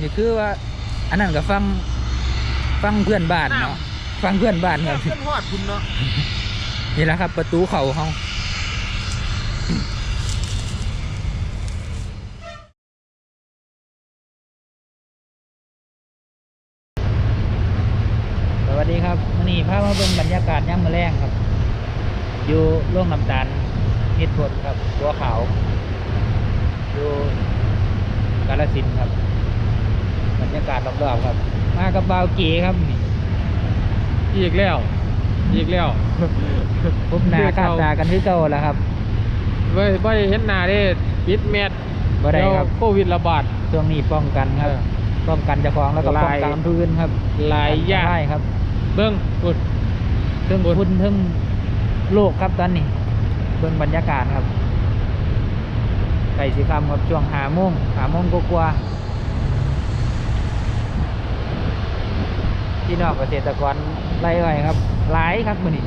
นี่คือว่า อันนั้นก็ฟังฟังเพื่อนบ้านเนาะฟังเพื่อนบ้านครับเพื่อนฮอดคุณเนาะนี่แหละครับ ประตูเขาเขาสวัสดีครับวันนี้พามาเบิ่งบรรยากาศย่ำมะแรงครับ อยู่โร่วงน้ำตาลนิดผลครับบัวขาวอยู่กาลสินธุ์ครับ บรรยากาศรอบๆครับ มากับบาวเก๋ครับนี่อีกแล้ว อีกแล้วพบหน้าค่าตากันที่เก่าแล้วครับไว้ไว้เห็นหน้าได้ปิดแมทบ่ได้ครับเยวโควิดระบาดช่วงนี้ป้องกันครับเออป้องกันเจ้าของแล้วก็ป้องกันหลายผู้อื่นครับหลายอย่างใช่ครับ เบิ้งกุดเรื่องฝุ่นเรื่องโลกครับตอนนี้ เบิ่งบรรยากาศครับไก่สีคำครับช่วงหาโมงหาโมงกว่า พี่น้องเกษตรกรไร่อ้อยครับ หลายครับมื้อนี้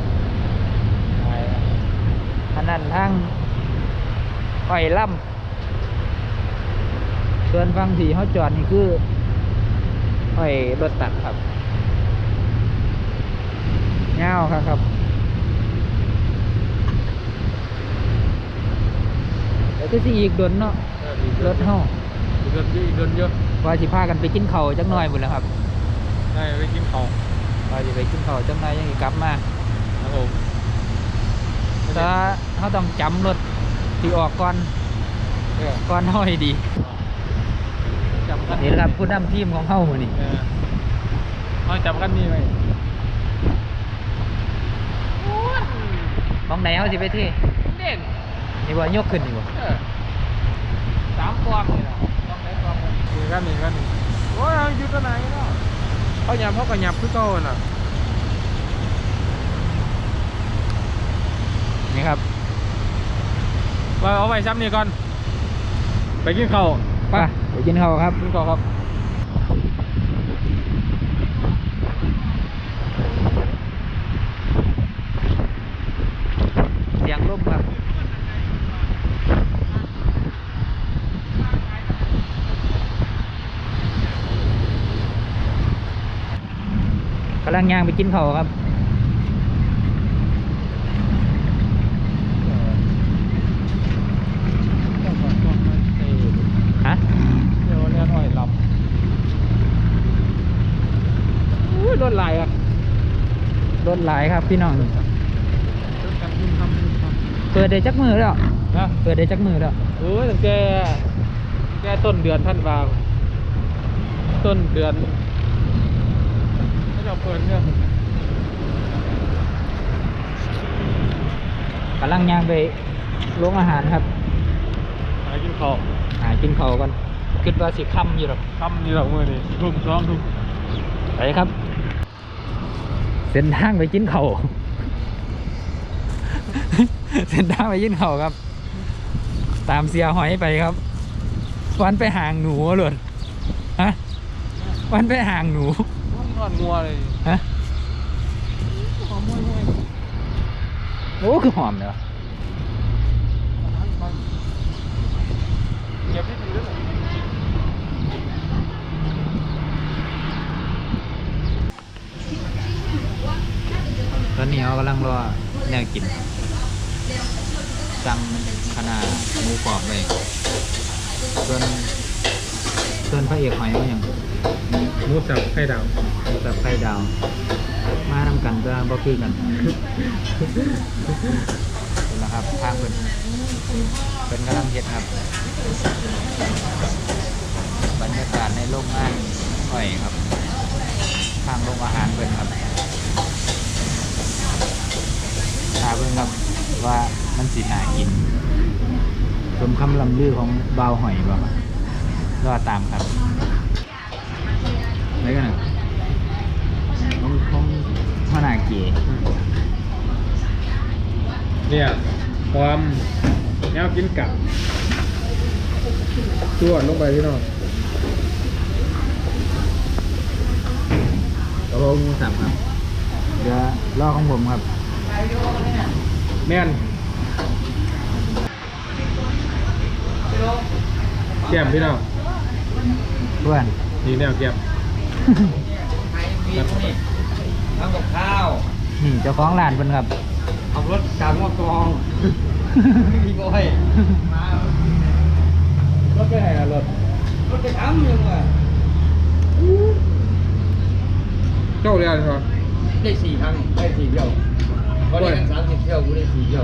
หลายครับอันนั้นทั้งอ้อยล่ำส่วนฟังที่เขาจอดนี่คืออ้อยรถตัดครับเงาวครับครับแล้วก็สิอีกดนเนาะรถเฮาอีกเดือนอีกเดือนเยอะว่าสิพากันไปกินข้าวจักหน่อยหมดแล้วครับ ได้ไปกินข้าวว่าสิไปกินข้าวจักหน่อยยังสิกลับมาครับผมแต่ว่าเฮาต้องจำรถที่ออกก่อนเออก่อนเฮาให้ดีจำกันนี่แหละครับผู้นำทีมของเฮามื้อนี้เออเอาจำกันนี่ไว้ของไหนเฮาสิไปเที่เด่นนี่บ่ยกขึ้นนี่บ่เออสามกองเลยนะกองไหนกองหนึ่งนี่กันนี่กันนี่โอ้ยเอาอยู่ตัวไหนเนาะ เขาหยับเขาก็หยับคือเก่าน่ะนี่ครับว่าเอาไว้ซ้ำนี่ก่อน ไปกินข้าวไปไปกินข้าวครับกินข้าวครับ เสียงลมครับ กำลังย่างไปกินข้าครับฮะเดี๋ยวเรียนอ้อยลำอุ้ยรถไหลอะรถหลายครับพี่น้องเปิดได้จักมือแล้วนะเปิดได้จักมือแล้วเออตั้งแต่แค่ต้นเดือนท่านวาต้นเดือน เราเปิดเนี่ยกำลังย่างไปโรงอาหารครับหากินข้าวหากินข้าวก่อนคิดว่าสิค่ำอยู่หรอกทำนี่หรอกมือนี่ทุ่มซ้อมทุ่มไปครับ เส้นทางไปกินข้าวเส้นทางไปกินข้าวครับ ตามเสียหอยไปครับ วันไปห่างหนูหล่นฮะวันไปห่างหนู นอนงัวเลยฮะหอมมวยมวยโอ้คือหอมเลยวะเก็บที่ดีด้วยตอนนี้เขากำลังรอแนวกินสั่งคณะหมูกรอบไปส่วนส่วนพระเอกหอยก็ยัง หมูสับไข่ดาวมีแบบไข่ดาว มาทำกันก็บ่คือกันนะครับทางเป็นเป็นกำลังเฮ็ดครับ บรรยากาศในโรงงานอ้อยครับ ทางโรงอาหารเป็นครับทาเบิ่งครับว่ามันสีหนากินสมคำลำลือของบ่าวหอยบ่ครับรอตามครับ อะไรกันน่ะของของหัวหน้าเก๋เนี่ยความแนวกินกับจวดลงไปพี่น้องกระเพราหมูสับครับเดี๋ยวรอของผมครับแม่นแก้มพี่น้องเพื่อนแนี่แนวเก็บไทยมีนี่ ทำกับข้าว นี่เจ้าของร้านเพิ่นครับขับรถจากมอกรองมีก้อยรถไปไหนล่ะรถ รถไปทำยังไงเจ้าเรียนครับได้สี่ครั้งได้สี่เที่ยวก็ได้สามสิบเที่ยวกูได้สี่เที่ยว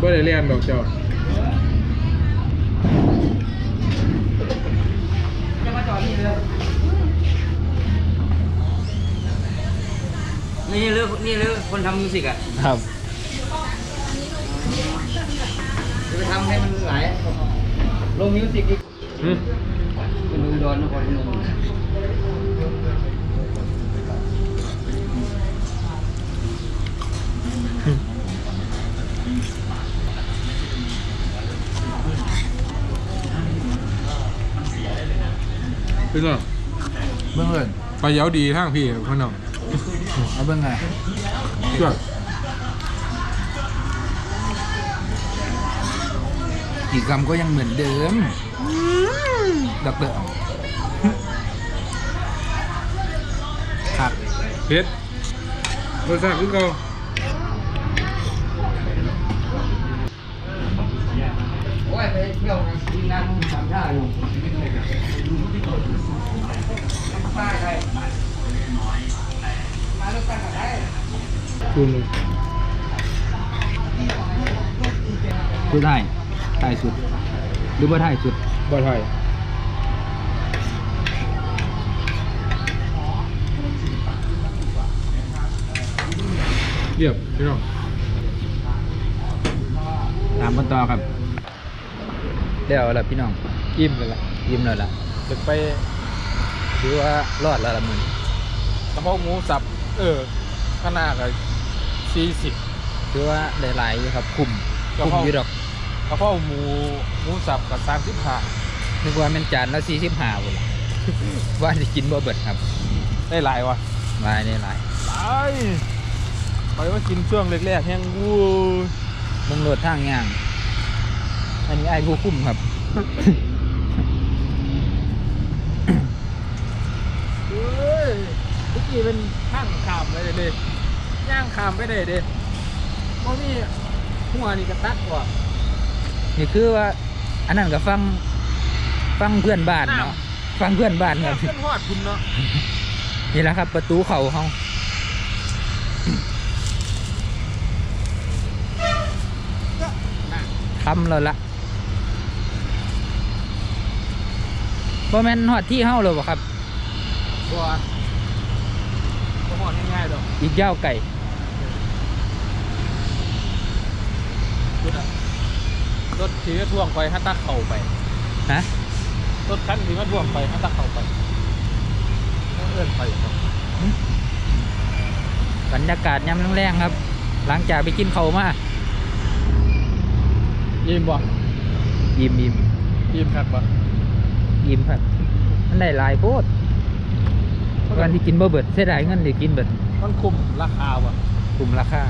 บ่ได้เรียนดอกเจ้าจะมาจอดนี่เลย นี่เลยนี่เลยคนทำมิวสิกอะครับ จะไปทำให้มันหลายลงมิวสิกอีกอืมเป็นอุดรนครพนมพี่น้องเบิ่งเอิ้นไปเยาดีทางพี่พี่น้อง เอาเบิ่งไงช่วยกิจกรรมก็ยังเหมือนเดิมดอกเตอร์ครับเพชรรสชาติคือเก่าโอ้ยไปเที่ยวทีมงานสามชาติอยู่ป้าใครมาลูกกันกับใครคุณสุดท้ายท้ายสุด หรือว่าท้ายสุดบ่ไทยเรียบพี่น้องตามกันต่อครับเดี๋ยวละพี่น้องอิ่มเลยล่ะยิ้มแล้วล่ะจะไปถือว่ารอดแล้วละมึงกระเพาะหมูสับ เออข้างหน้าก็สี่สิบ ถือว่าหลายๆอยู่ครับคุ้มกระคุ้มเพราอยู่ดอกกระเพาะหมูหมูสับกับสามสิบห้านึกว่าเป็นจานละสี่สิบห้าบุญว่าจะกินบ่เบิดครับได้หลายวะหลายนี่หลายหลายไปว่ากินช่วงแรกๆแห้งวูมึงโหลดทางย่าง อันนี้ไอ้ผู้คุ้มครับ เฮ้ยเมื่อ กี้เป็นข้างขามเลยเด้ย่างขามไปได้เด้เพราะมีหัวนี่กระตักว่ะนี่คือว่า อันนั้นก็ฟังฟังเพื่อนบ้านเนาะฟังเพื่อนบ้านครับขึ้นหอดคุณเนาะนี่แหละครับ ประตูเขาเขาทำแล้วละบ่แม่นฮอดที่เฮาเลยบ่ครับบัวบัว หอดง่ายๆดอกอีกยาวไก่รถอะรถขี่มาท่วงไปฮัตตาเข่าไปฮะรถคันขี่มาท่วงไปฮัตตาเข่าไปต้องเอื้อนไปครับบรรยากาศยามแรงๆครับ หลังจากไปกินเขาวมายิ้มบ่ยิ้มยิ้มยิ้มครับบ่ยิ้มครับมันได้หลายโพด วันที่กินบ่เบิดเสียดายเงินที่กินเบิดมันคุมราคาว่ะคุ้มราคา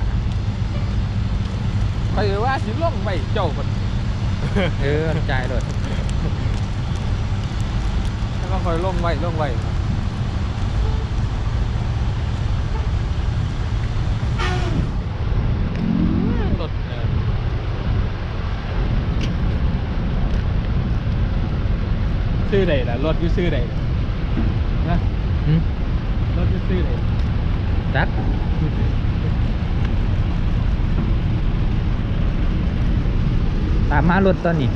ใครว่าสิล่องไปเจ้ามันเออจ่ายโดดแล้วก็คอยล่องไว้ล่องไว้รถเออซื้อใดล่ะรถอยู่ซื้อใดนะหึ รถอยู่ซื้อใดจักตามมารถตอนนี้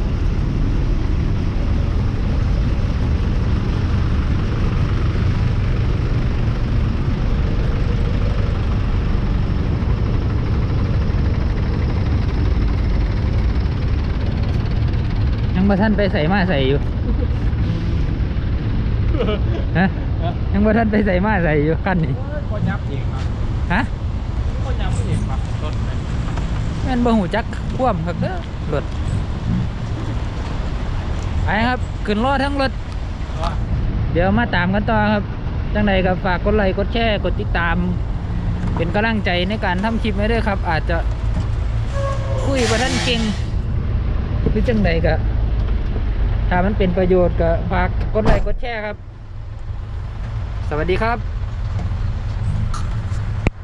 ยังบ่ท่านไปใส่มาใส่อยู่ ฮะ ยังบ่ท่านไปใส่มาใส่อยู่ขั้นนี้ก็ยับเองครับฮะก็ยับเองครับรถไหนแม่นบ่หูจักคว่ำครับเด้อรถไปครับขึ้นรถทั้งรถว่าเดี๋ยวมาตามกันต่อครับจังใดก็ฝากกดไลค์กดแชร์กดติดตาม เป็นกำลังใจในการทำคลิปให้ด้วยครับ อาจจะคุยประท่านเก่งหรือจังใดก็ถ้ามันเป็นประโยชน์ก็ฝากกดไลค์กดแชร์ครับ สวัสดีครับ